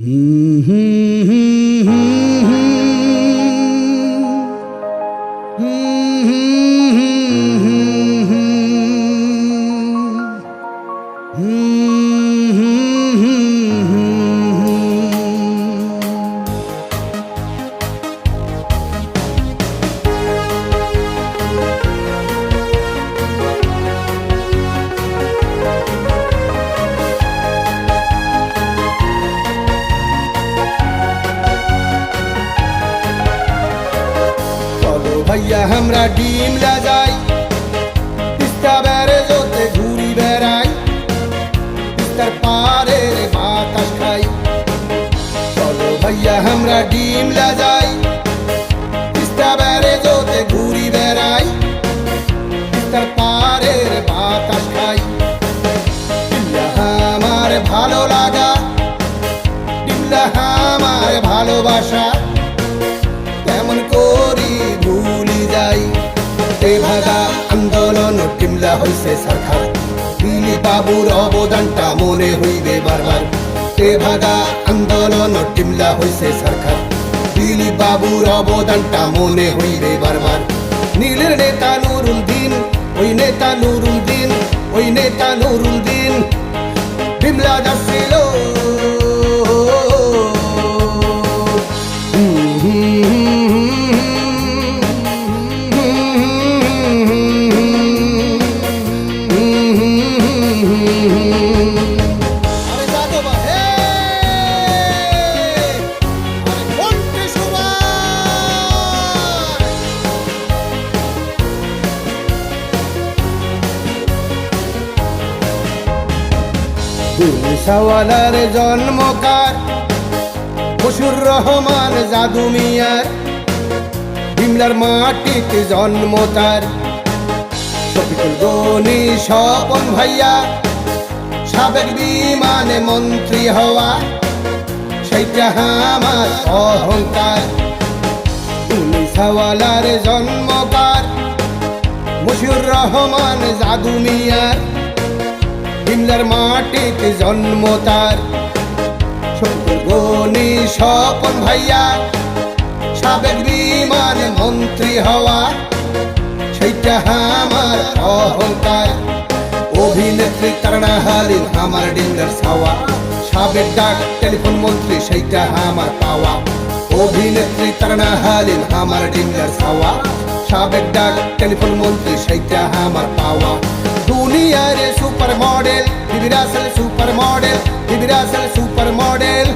চলো আমরা ডিমলা যাই, তিস্তা বেড়ে জোতে ঘুরি বেড়াই, তিস্তার পারে বাতাস খাই। চলো ভাইয়া, আমরা ডিমলা যাই, তিস্তা বেড়ে জোতে ঘুরি বেড়াই, তিস্তার পারে বাতাস খাই। আমার ভালো লাগা ডিমলা আমার ভালোবাসা। হইছে সরকার। দিলি বাবুর অবদানটা মনে হইবে বারবার। তে ভাগা আন্দোলন টিমলা হইছে সরকার। দিলি বাবুর অবদানটা মনে হইবে বারবার। নীলের নেতা নুরুল দিন, ওই নেতা নুরুল দিন, ওই নেতা নুরুল দিন। বিমলা যাচ্ছিল সওয়ালার জন্মকার বসুর রহমান জাদু মিয়ার, বিমলার মাটিতে জন্ম তার। শফিকুল স্বপন ভাইয়া, সাবেক বিমানে মন্ত্রী হওয়া সেইটা আমার অহংকার। তুমি সওয়ালার জন্মকার মশিউর রহমান জাদু মিয়ার। বিমলার মাটিতে জন্ম তার। স্বপন ভাইয়া, সাবেক বিমানে মন্ত্রী হওয়া, সেইটা আমার অহংকার। অভিনেত্রী তারা হালিম, আমার ডিঙ্গার ছাওয়া সাবেক ডাক, টেলিফোন মন্ত্রী, সেইটা আমার পাওয়া। অভিনেত্রী তারা হালিম, আমার ডিঙ্গার ছাওয়া সাবেক ডাক, টেলিফোন মন্ত্রী, সেইটা আমার পাওয়া। സൂപ്പർ മോഡൽ ദിവരാസൽ സൂപ്പർ മോഡൽ ദിവരാസൽ സൂപ്പർ മോഡൽ